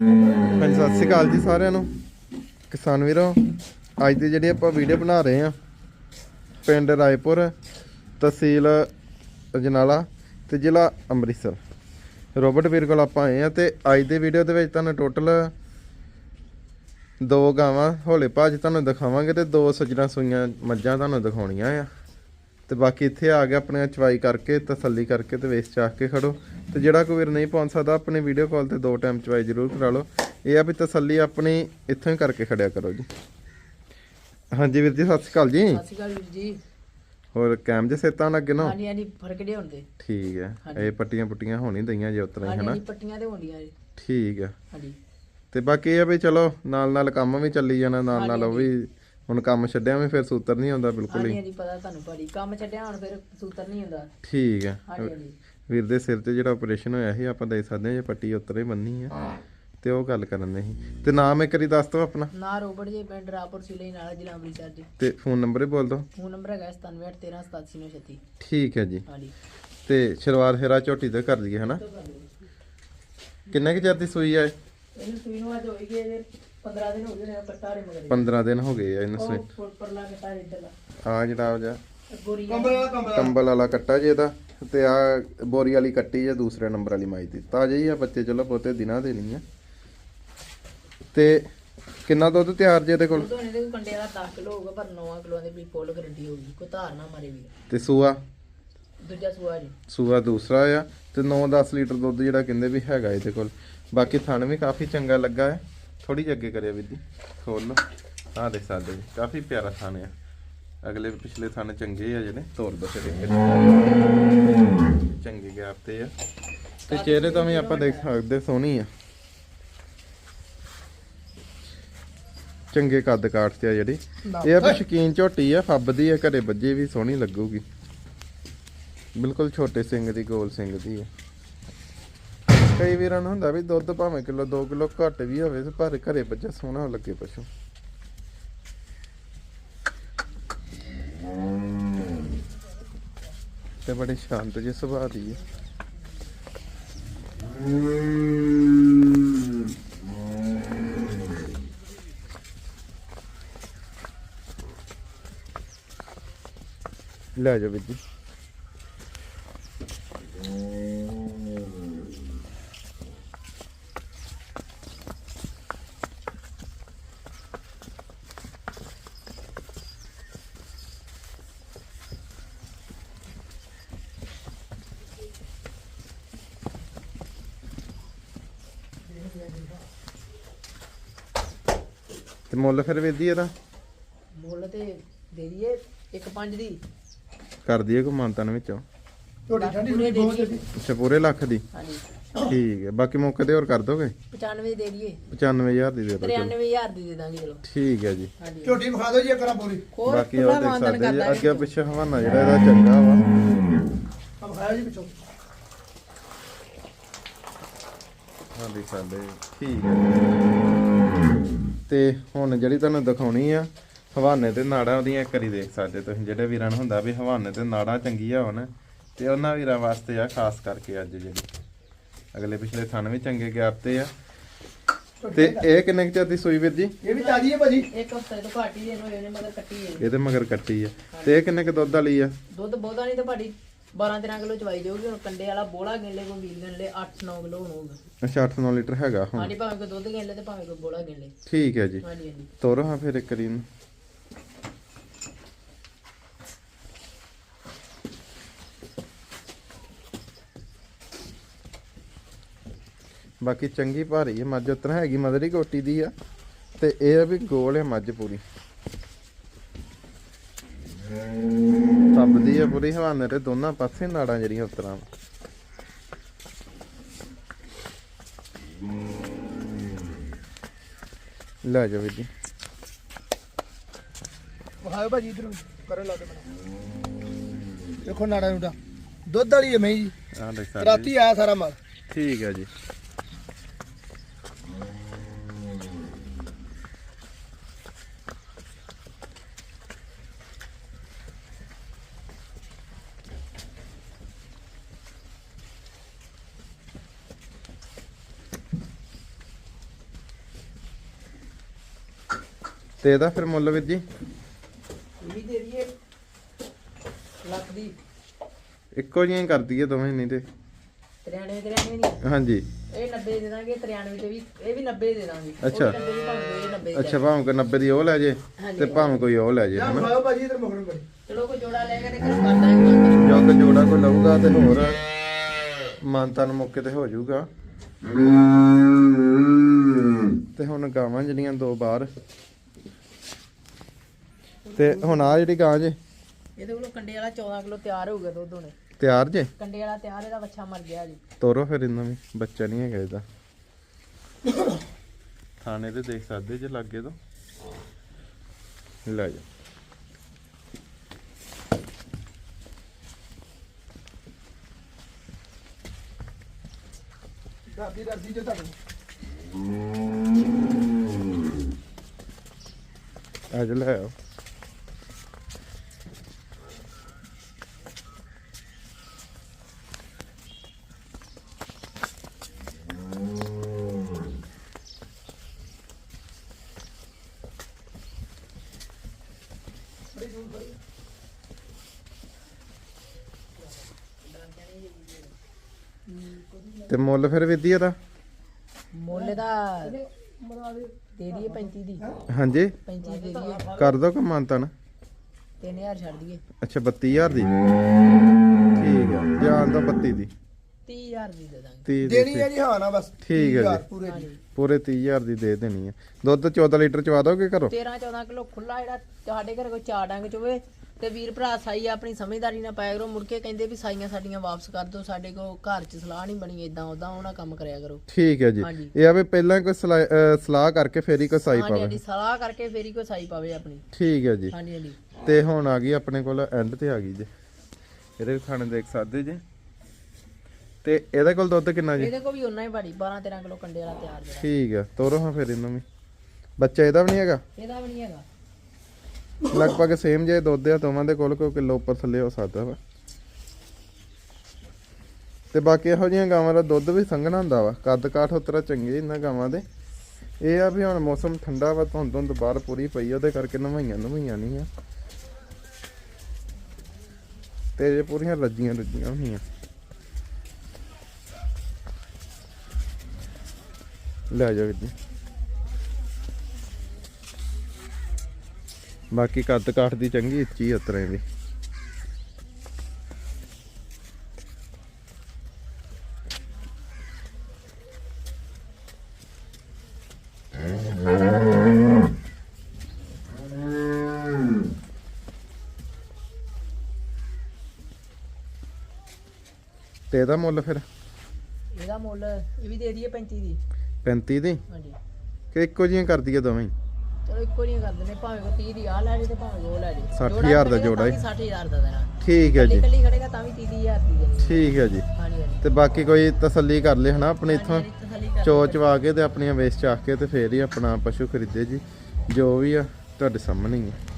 ਹਾਂਜੀ ਸਤਿ ਸ਼੍ਰੀ ਅਕਾਲ ਜੀ ਸਾਰਿਆਂ ਨੂੰ। ਕਿਸਾਨ ਵੀਰੋ, ਅੱਜ ਦੀ ਜਿਹੜੀ ਆਪਾਂ ਵੀਡੀਓ ਬਣਾ ਰਹੇ ਆ ਪਿੰਡ ਰਾਏਪੁਰ, ਤਹਿਸੀਲ ਅਜਨਾਲਾ ਤੇ ਜ਼ਿਲ੍ਹਾ ਅੰਮ੍ਰਿਤਸਰ। ਰੋਬਰਟ ਵੀਰ ਕੋਲ ਆਪਾਂ ਆਏ ਆ ਤੇ ਅੱਜ ਦੀ ਵੀਡੀਓ ਦੇ ਵਿੱਚ ਤੁਹਾਨੂੰ ਟੋਟਲ ਦੋ ਗਾਵਾਂ, ਹੌਲੇ ਭਾਜ ਤੁਹਾਨੂੰ ਦਿਖਾਵਾਂਗੇ ਤੇ ਦੋ ਸੱਜਣਾ ਸੂਈਆਂ ਮੱਝਾਂ ਤੁਹਾਨੂੰ ਦਿਖਾਉਣੀਆਂ ਆ। ਤੇ ਬਾਕੀ ਇੱਥੇ ਆ ਕੇ ਆਪਣੇ ਚਵਾਈ ਕਰਕੇ ਤਸੱਲੀ ਕਰਕੇ ਤੇ ਵੇਚ ਚਾਹ ਕੇ ਖੜੋ। ਤੇ ਜਿਹੜਾ ਕੋਈ ਵੀਰ ਨਹੀਂ ਪਹੁੰਚ ਸਕਦਾ ਆਪਣੇ ਵੀਡੀਓ ਕਾਲ ਤੇ ਦੋ ਟਾਈਮ ਚਵਾਈ ਜ਼ਰੂਰ ਕਰਾ ਲਓ। ਇਹ ਆ ਵੀ ਤਸੱਲੀ ਆਪਣੀ ਇੱਥੋਂ ਹੀ ਕਰਕੇ ਖੜਿਆ ਕਰੋ ਜੀ। ਹਾਂਜੀ ਵੀਰ ਜੀ ਸਤਿ ਸ਼੍ਰੀ ਅਕਾਲ ਜੀ। ਸਤਿ ਸ਼੍ਰੀ ਅਕਾਲ ਵੀਰ ਜੀ। ਹੋਰ ਕੈਮ ਜੇ ਸੇਤਾਂ ਲੱਗੇ ਨਾ? ਹਾਂਜੀ ਹਾਂਜੀ ਫ਼ਰਕ ਡੇ ਹੁੰਦੇ। ਠੀਕ ਹੈ। ਇਹ ਪੱਟੀਆਂ ਪੁੱਟੀਆਂ ਹੋਣੀ ਦਈਆਂ ਜੇ ਉਤਰਾ ਹੀ ਹਨਾ? ਹਾਂਜੀ ਪੱਟੀਆਂ ਤੇ ਹੁੰਦੀਆਂ ਜੀ। ਠੀਕ ਹੈ। ਹਾਂਜੀ। ਤੇ ਬਾਕੀ ਇਹ ਆ ਵੀ ਚਲੋ ਨਾਲ ਨਾਲ ਕੰਮ ਵੀ ਚੱਲੀ ਜਾਣਾ ਨਾਲ ਨਾਲ ਉਹ ਵੀ ਹੁਣ ਕੰਮ ਛੱਡਿਆ ਵੀ ਫਿਰ ਸੂਤਰ ਨਹੀਂ ਆਉਂਦਾ ਬਿਲਕੁਲ ਹਾਂਜੀ ਹੀ। ਹਾਂਜੀ ਪਤਾ ਤੁਹਾਨੂੰ ਭਾਜੀ ਕੰਮ ਛੱਡਿਆ ਹੁਣ ਫਿਰ ਸੂਤਰ ਨਹੀਂ ਹੁੰਦਾ ਠੀਕ ਹੈ। ਹਾਂਜੀ ਹਾਂਜੀ। ਵੀਰ ਦੇ ਸਿਰ ਤੇ ਜਿਹੜਾ ਆਪਰੇਸ਼ਨ ਹੋਇਆ ਸੀ ਆਪਾਂ ਦੇਖ ਸਕਦੇ ਹਾਂ ਜੇ ਪੱਟੀ ਉੱਤਰੇ ਬੰਨੀ ਆ। ਤੇ ਉਹ ਗੱਲ ਕਰਨ ਦੇ ਸੀ। ਤੇ ਨਾਮ ਇੱਕ ਵਾਰੀ ਦੱਸ ਦਿਓ ਆਪਣਾ। ਨਾ ਰੋਬਟ ਜੀ ਪਿੰਡ ਰਾਪੁਰ ਸਿਲੇ ਨਾਲ ਜ਼ਿਲ੍ਹਾ ਅੰਮ੍ਰਿਤਸਰ ਜੀ। ਤੇ ਫੋਨ ਨੰਬਰ ਹੀ ਬੋਲ ਦਿਓ। ਫੋਨ ਨੰਬਰ ਹੈਗਾ 9713877936 ਠੀਕ ਹੈ ਜੀ। ਹਾਂਜੀ। ਤੇ ਸ਼ੁਰੂਆਤ ਫੇਰਾ ਝੋਟੀ ਤੇ ਕਰ ਲਈਏ ਹਨਾ? ਕਿੰਨੇ ਕੁ ਚਿਰ ਦੀ ਸੂਈ ਆ ਇਹ? ਇਹਨੂੰ ਸੂਈ ਨੂੰ ਅੱਜ ਹੋਈ ਗਏ ਜੇ 15 ਦਿਨ ਹੋ ਗਏ ਨੇ ਕੱਟਾ ਰੇ ਮਗਰ 15 ਦਿਨ ਹੋ ਗਏ ਆ ਇਹਨੂੰ ਉਹ ਪਰਲਾ ਕੱਟਾ ਆ ਜਿਹੜਾ ਜਾ ਗੋਰੀ ਕੰਬਲ ਵਾਲਾ ਕੱਟਾ ਜੇ ਇਹਦਾ ਤੇ ਆ ਬੋਰੀ ਵਾਲੀ ਕੱਟੀ ਜੇ ਦੂਸਰੇ ਨੰਬਰ ਵਾਲੀ ਮਾਈ ਦੀ। ਤਾਜ਼ੇ ਹੀ ਆ ਬੱਚੇ ਚਲੋ ਪੋਤੇ ਦਿਨਾਂ ਦੇ ਨਹੀਂ ਆ। ਤੇ ਕਿੰਨਾ ਦੁੱਧ ਤਿਆਰ ਜੇ ਇਹਦੇ ਕੋਲ? ਦੁੱਧ ਹੋਣੇ ਦੇ ਕੰਡੇ ਵਾਲਾ 10 ਕਿਲੋ ਹੋਊਗਾ ਪਰ 9 ਕਿਲੋ ਦੇ ਵੀ ਫੁੱਲ ਗਰੰਟੀ ਹੋਊਗੀ ਕੋਈ ਧਾਰ ਨਾ ਮਾਰੇ ਵੀ। ਤੇ ਸੂਆ? ਦੂਜਾ ਸੂਆ ਜੀ। ਸੂਆ ਦੂਸਰਾ ਆ ਤੇ 9-10 ਲੀਟਰ ਦੁੱਧ ਜਿਹੜਾ ਕਹਿੰਦੇ ਵੀ ਹੈਗਾ ਇਹਦੇ ਕੋਲ। ਬਾਕੀ ਥਣ ਵੀ ਕਾਫੀ ਚੰਗਾ ਲੱਗਾ ਹੈ। ਥੋੜੀ ਜਿਹੀ ਅੱਗੇ ਕਰਿਆ ਵੀਦੀ ਖੋਲ ਲਓ। ਆ ਦੇਖ ਸਕਦੇ ਜੀ ਕਾਫੀ ਪਿਆਰਾ ਥਣ ਆ। ਅਗਲੇ ਪਿਛਲੇ ਥਣ ਚੰਗੇ ਆ ਜਿਹੜੇ ਤੋਰ ਦੋ ਇੱਕ। ਚੰਗੇ ਗੈਪ ਤੇ ਆ। ਤੇ ਚਿਹਰੇ ਤੋਂ ਵੀ ਆਪਾਂ ਦੇਖ ਸਕਦੇ ਸੋਹਣੀ ਆ। ਚੰਗੇ ਕੱਦ ਕਾਠ ਤੇ ਆ ਜਿਹੜੀ। ਇਹ ਆ ਵੀ ਸ਼ਕੀਨ ਝੋਟੀ ਆ ਫੱਬਦੀ ਆ ਘਰੇ ਬੱਜੇ ਵੀ ਸੋਹਣੀ ਲੱਗੂਗੀ। ਬਿਲਕੁਲ ਛੋਟੇ ਸਿੰਘ ਦੀ ਗੋਲ ਸਿੰਘ ਦੀ ਹੈ ਕਈ ਵੀਰਾਂ ਨੂੰ ਹੁੰਦਾ ਵੀ ਦੁੱਧ ਭਾਵੇਂ ਕਿਲੋ 2 ਕਿਲੋ ਘੱਟ ਵੀ ਹੋਵੇ ਤੇ ਪਰ ਘਰੇ ਬੱਚਾ ਸੋਹਣਾ ਲੱਗੇ ਪਸ਼ੂ। ਤੇ ਬੜੇ ਸ਼ਾਂਤ ਜਿਹੇ ਸੁਭਾਅ ਦੀ ਹੈ। ਲੈ ਜਾ ਵੀਰ ਜੀ। ਤੇ ਮੁੱਲ ਫਿਰ ਜੀ ਇਹਦਾ? ਮੁੱਲ ਤੇ ਦੇ ਦਈਏ ਇੱਕ ਪੰਜ ਦੀ। ਕਰ ਦਈਏ ਕੋ ਮਾਨਤਨ ਵਿੱਚੋਂ? ਲੱਖ ਪੂਰੇ ਦੇ ਦਈਏ। ਅੱਛਾ ਪੂਰੇ ਲੱਖ ਦੀ? ਹਾਂਜੀ। ਠੀਕ ਹੈ ਬਾਕੀ ਮੌਕੇ ਤੇ ਹੋਰ ਕਰ ਦੋਗੇ? 95 ਦੇ ਦਈਏ। 95000 ਦੀ ਦੇ ਦੋ 93000 ਦੀ ਦੇ ਦਾਂਗੇ ਚਲੋ। ਠੀਕ ਹੈ ਜੀ। ਝੋਟੀ ਵਿਖਾ ਦਿਓ ਜੀ ਇੱਕ ਰਾਂ ਪੂਰੀ। ਹੋਰ ਬਾਕੀ ਉਹ ਦੇਖ ਸਕਦੇ ਜੀ। ਅੱਗੇ ਪਿੱਛੇ ਹਵਾਨਾ ਜਿਹੜਾ ਇਹਦਾ ਚੰਗਾ ਵਾ। ਆ ਵਿਖਾਇਆ ਜੀ ਪਿੱਛੋਂ। ਹਾਂ ਦੇਖ ਸਕਦੇ ਜੀ। ਠੀਕ ਹੈ। ਤੇ ਹੁਣ ਜਿਹੜੀ ਤੁਹਾਨੂੰ ਦਿਖਾਉਣੀ ਆ ਹਵਾਨੇ ਤੇ ਨਾੜਾਂ ਉਹਦੀਆਂ ਇੱਕ ਵਾਰੀ ਦੇਖ ਸਕਦੇ ਤੁਸੀਂ ਜਿਹੜੇ ਵੀਰਾਂ ਨੂੰ ਹੁੰਦਾ ਵੀ ਹਵਾਨੇ ਤੇ ਨਾੜਾਂ ਚੰਗੀਆਂ ਹੋਣ ਤੇ ਉਹਨਾਂ ਵੀਰਾਂ ਵਾਸਤੇ ਆ ਖਾਸ ਕਰਕੇ ਅੱਜ ਜਿਹੜੀ। ਅਗਲੇ ਪਿਛਲੇ ਥਣ ਵੀ ਚੰਗੇ ਗੈਪ ਤੇ ਆ। ਤੇ ਇਹ ਕਿੰਨੇ ਕੁ ਚਿਰ ਦੀ ਸੂਈ ਵੀਰ ਜੀ? ਇਹ ਵੀ ਤਾਜੀ ਹੈ ਭਾਜੀ। ਇੱਕ ਹਫ਼ਤੇ ਤੋਂ ਘੱਟ ਹੀ ਇਹਨੂੰ ਇਹਨੇ ਮਗਰ ਕੱਟੀ ਹੈ ਇਹਦੇ ਮਗਰ ਕੱਟੀ ਆ। ਤੇ ਇਹ ਕਿੰਨੇ ਕੁ ਦੁੱਧ ਵਾਲੀ ਆ? ਦੁੱਧ ਬਹੁਤਾ ਨਹੀਂ ਤੇ ਭਾੜੀ 12 13 ਕਿਲੋ ਚਵਾਈ ਜਾਊਗੀ ਹੁਣ ਕੰਡੇ ਵਾਲਾ ਬੋਲਾ ਗਿਣ ਲੈ ਕੋਈ ਵੀਲ ਗਿਣ ਲੈ 8 9 ਕਿਲੋ ਹੋਊਗਾ। ਅੱਛਾ 8-9 ਲੀਟਰ ਹੈਗਾ ਹੁਣ। ਹਾਂਜੀ ਭਾਵੇਂ ਕੋਈ ਦੁੱਧ ਗਿਣ ਲੈ ਤੇ ਭਾਵੇਂ ਕੋਈ ਬੋਲਾ ਗਿਣ ਲੈ ਠੀਕ ਹੈ ਜੀ। ਹਾਂਜੀ ਹਾਂਜੀ। ਤੋਰੋ ਹਾਂ ਫਿਰ ਇੱਕ ਵਾਰੀ ਨੂੰ ਬਾਕੀ ਚੰਗੀ ਭਾਰੀ ਹੈ ਮੱਝ ਉਤਰ ਹੈਗੀ ਮਦਰੀ ਕੋਟੀ ਦੀ ਆ। ਤੇ ਇਹ ਆ ਵੀ ਗੋਲ ਹੈ ਮੱਝ ਪੂਰੀ। ਤੱਬਦੀ ਆ ਪੂਰੀ ਹਵਾਨੇ ਤੇ ਦੋਨਾਂ ਪਾਸੇ ਨਾੜਾਂ ਜਿਹੜੀਆਂ ਉਤਰਾਂ ਲੈ ਜਾ ਵੀਰ ਜੀ। ਵਿਖਾਓ ਭਾਜੀ ਇਧਰ ਕਰੋ ਲਾ ਦੇ ਦੇਖੋ ਨਾੜਾ ਨੂੜਾ। ਦੁੱਧ ਵਾਲੀ ਹੈ ਮੈਂ ਜੀ। ਆਹ ਦੇਖ ਸਕਦੇ ਰਾਤੀ ਆਇਆ ਸਾਰਾ ਮਾਲ। ਠੀਕ ਹੈ ਜੀ। ਤੇ ਇਹਦਾ ਫਿਰ ਮੁੱਲ ਵੀਰ ਜੀ? ਇਹ ਵੀ ਦੇ ਦਈਏ ਲੱਖ ਦੀ। ਇੱਕੋ ਜਿਹੀਆਂ ਹੀ ਕਰ ਦਈਏ ਦੋਵੇਂ ਨਹੀਂ ਤੇ। 93 93 ਨਹੀਂ। ਹਾਂਜੀ। ਇਹ 90 ਦੇ ਦਾਂਗੇ 93 ਤੇ ਵੀ ਇਹ ਵੀ 90 ਦੇ ਦਾਂਗੇ। ਉਹ ਅੱਛਾ। ਵੀ 90 ਦੀ ਭਾਵੇਂ ਇਹ 90 ਦੀ ਅੱਛਾ ਭਾਵੇਂ ਕੋਈ 90 ਦੀ ਉਹ ਲੈ ਜੇ। ਤੇ ਭਾਵੇਂ ਕੋਈ ਉਹ ਲੈ ਜੇ ਯਾਰ ਹਨਾ? ਮਾਓ ਭਾਜੀ ਇਧਰ ਮਗਰੋਂ ਬੜੀ ਚਲੋ ਕੋਈ ਜੋੜਾ ਲੈ ਕੇ ਤੇ ਕਰ ਦਾਂਗੇ। ਜੋ ਕਿ ਜੋੜਾ ਕੋਈ ਲਊਗਾ ਤੇ ਹੋਰ ਮਾਨਤਾ ਨੂੰ ਮੌਕੇ ਤੇ ਹੋ ਜਾਊਗਾ। ਤੇ ਹੁਣ ਗਾਵਾਂ ਜਿਹੜੀਆਂ ਦੋ ਬਾਹਰ। ਤੇ ਹੁਣ ਆ ਜਿਹੜੀ ਗਾਂ ਜੇ। ਇਹਦੇ ਕੋਲੋਂ ਕੰਡੇ ਵਾਲਾ 14 ਕਿਲੋ ਤਿਆਰ ਹੋਊਗਾ ਦੁੱਧ ਹੁਣੇ। ਤਿਆਰ ਜੇ? ਕੰਡੇ ਵਾਲਾ ਤਿਆਰ ਇਹਦਾ ਬੱਚਾ ਮਰ ਗਿਆ ਜੀ। ਤੋਰੋ ਫਿਰ ਇਹਨਾਂ ਵੀ ਬੱਚਾ ਨਹੀਂ ਹੈਗਾ ਇਹਦਾ। ਥਾਣੇ ਤੇ ਦੇਖ ਸਕਦੇ ਜੇ ਲੱਗੇ ਤੋਂ। ਲੈ ਜਾ। ਦਾਦੀ ਦਾਦੀ ਜੇ ਤੁਹਾਨੂੰ ਅੱਜ ਲੈ ਆਓ। ਤੇ ਮੁੱਲ ਫਿਰ ਵਿਧੀ ਇਹਦਾ ਮੁੱਲ ਦਾ ਦੇ ਦਈਏ 35 ਦੀ। ਹਾਂਜੀ। 35 ਦੇ ਦਈਏ। ਕਰ ਦੋ ਕਮਾਨਤਾ ਨਾ 3000 ਛੱਡ ਦਈਏ। ਅੱਛਾ 32000 ਦੀ? ਠੀਕ ਹੈ ਜਾਨ ਤਾਂ 32 ਦੀ। 30000 ਦੀ ਦੇ ਦਾਂਗੇ। 30 ਦੇਣੀ ਦੀ ਹੈ ਜੀ ਹਾਂ ਨਾ ਬਸ ਠੀਕ ਹੈ ਜੀ। ਪੂਰੇ ਦੀ। ਪੂਰੇ 30000 ਦੀ ਦੇ ਦੇਣੀ ਹੈ। ਦੁੱਧ 14 ਲੀਟਰ ਚਵਾ ਦੋਗੇ ਘਰੋਂ? 13 14 ਕਿਲੋ ਖੁੱਲਾ ਜਿਹੜਾ ਤੁਹਾਡੇ ਘਰੇ ਕੋਈ ਚਾਰ ਡੰਗ ਚ ਹੋਵੇ ਤੇ ਵੀਰ ਭਰਾ ਸਾਈ ਆਪਣੀ ਸਮਝਦਾਰੀ ਨਾਲ ਪਾਇਆ ਕਰੋ ਮੁੜ ਕੇ ਕਹਿੰਦੇ ਵੀ ਸਾਈਆਂ ਸਾਡੀਆਂ ਵਾਪਸ ਕਰ ਦਿਓ ਸਾਡੇ ਕੋ ਘਰ ਚ ਸਲਾਹ ਨਹੀਂ ਬਣੀ ਇਦਾਂ ਉਦਾਂ ਉਹਨਾਂ ਕੰਮ ਕਰਿਆ ਕਰੋ। ਠੀਕ ਹੈ ਜੀ। ਹਾਂਜੀ। ਇਹ ਆ ਵੀ ਪਹਿਲਾਂ ਕੋਈ ਅਹ ਸਲਾਹ ਕਰਕੇ ਫੇਰ ਹੀ ਕੋਈ ਸਾਈ ਹਾਂਜੀ ਪਾਵੇ। ਹਾਂਜੀ ਸਲਾਹ ਕਰਕੇ ਫੇਰ ਹੀ ਕੋਈ ਸਾਈ ਪਾਵੇ ਆਪਣੀ। ਠੀਕ ਹੈ ਜੀ। ਹਾਂਜੀ ਹਾਂਜੀ। ਤੇ ਹੁਣ ਆ ਗਈ ਆਪਣੇ ਕੋਲ ਐਂਡ ਤੇ ਆ ਗਈ ਜੀ। ਇਹਦੇ ਖਾਣੇ ਦੇਖ ਸਕਦੇ ਜੀ। ਤੇ ਇਹਦੇ ਕੋਲ ਦੁੱਧ ਕਿੰਨਾ ਜੀ? ਇਹਦੇ ਕੋ ਵੀ ਉਨਾ ਹੀ ਬੜੀ 12 13 ਕਿਲੋ ਕੰਡੇ ਵਾਲਾ ਤਿਆਰ ਜਿਹੜਾ। ਠੀਕ ਹੈ ਤੋਰੋ ਹਾਂ ਫਿਰ ਇਹਨੂੰ ਵੀ। ਬੱਚਾ ਇਹਦਾ ਵੀ ਨਹੀਂ ਹੈਗਾ? ਇਹਦਾ ਵੀ ਨਹੀਂ ਹੈਗਾ। ਲਗਭਗ ਸੇਮ ਜੇ ਦੁੱਧ ਆ, ਦੋਵਾਂ ਦੇ ਕੋਲ ਕੋਈ ਕਿਲੋ ਉੱਪਰ ਥੱਲੇ ਹੋ ਸਕਦਾ ਵਾ। ਤੇ ਬਾਕੀ ਇਹੋ ਜਿਹੀਆਂ ਗਾਵਾਂ ਦਾ ਦੁੱਧ ਵੀ ਸੰਘਣਾ ਹੁੰਦਾ ਵਾ। ਕੱਦ ਕਾਠ ਉਤਰਾ ਚੰਗੇ ਇਹਨਾਂ ਗਾਵਾਂ ਦੇ। ਇਹ ਆ ਵੀ ਹੁਣ ਮੌਸਮ ਠੰਡਾ ਵਾ ਧੁੰਦ ਧੁੰਦ ਬਾਹਰ ਪੂਰੀ ਪਈ ਉਹਦੇ ਕਰਕੇ ਨਵਾਈਆਂ ਨਵਾਈਆਂ ਨਹੀਂ ਆ। ਤੇ ਇਹ ਪੂਰੀਆਂ ਰੱਜੀਆਂ ਰੱਜੀਆਂ ਹੋਈਆਂ। ਲੈ ਜਾ ਵੀਰ ਜੀ। ਬਾਕੀ ਕੱਦ ਕਾਠ ਦੀ ਚੰਗੀ ਉੱਚੀ ਉਤਰੇ ਦੀ ਤੇ ਇਹਦਾ ਮੁੱਲ ਫਿਰ? ਇਹਦਾ ਮੁੱਲ ਇਹ ਵੀ ਦੇ ਦਈਏ 35 ਦੀ। 35 ਦੀ? ਹਾਂਜੀ। ਕਿ ਇੱਕੋ ਜਿਹੀਆਂ ਕਰ ਦਈਏ ਦੋਵੇਂ? ਹੀ? ਚਲੋ ਇੱਕੋ ਨਹੀਂ ਕਰ ਦਿੰਦੇ ਭਾਵੇਂ ਕੋ 30 ਦੀ ਆ ਲੈ ਜੇ ਤੇ ਭਾਵੇਂ ਉਹ ਲੈ ਜੇ। 60,000 ਦਾ ਜੋੜਾ ਹੀ। 60000 ਦਾ ਦੇਣਾ। ਠੀਕ ਹੈ ਜੀ। ਕੱਲੀ ਖੜੇਗਾ ਤਾਂ ਵੀ 30000 ਦੀ ਦੇਣੀ ਹੈ। ਠੀਕ ਹੈ ਜੀ। ਹਾਂਜੀ ਹਾਂਜੀ। ਤੇ ਬਾਕੀ ਕੋਈ ਤਸੱਲੀ ਕਰ ਲੈ ਹਨਾ ਆਪਣੇ ਇਥੋਂ ਹਾਂਜੀ, ਤਸੱਲੀ ਕਰ ਚੋ ਚਵਾ ਕੇ ਤੇ ਆਪਣੀਆਂ ਵੇਚ ਚਾਖ ਕੇ ਤੇ ਫੇਰ ਹੀ ਆਪਣਾ ਪਸ਼ੂ ਖਰੀਦੇ ਜੀ। ਜੋ ਵੀ ਆ ਤੁਹਾਡੇ ਸਾਹਮਣੇ ਹੀ ਆ।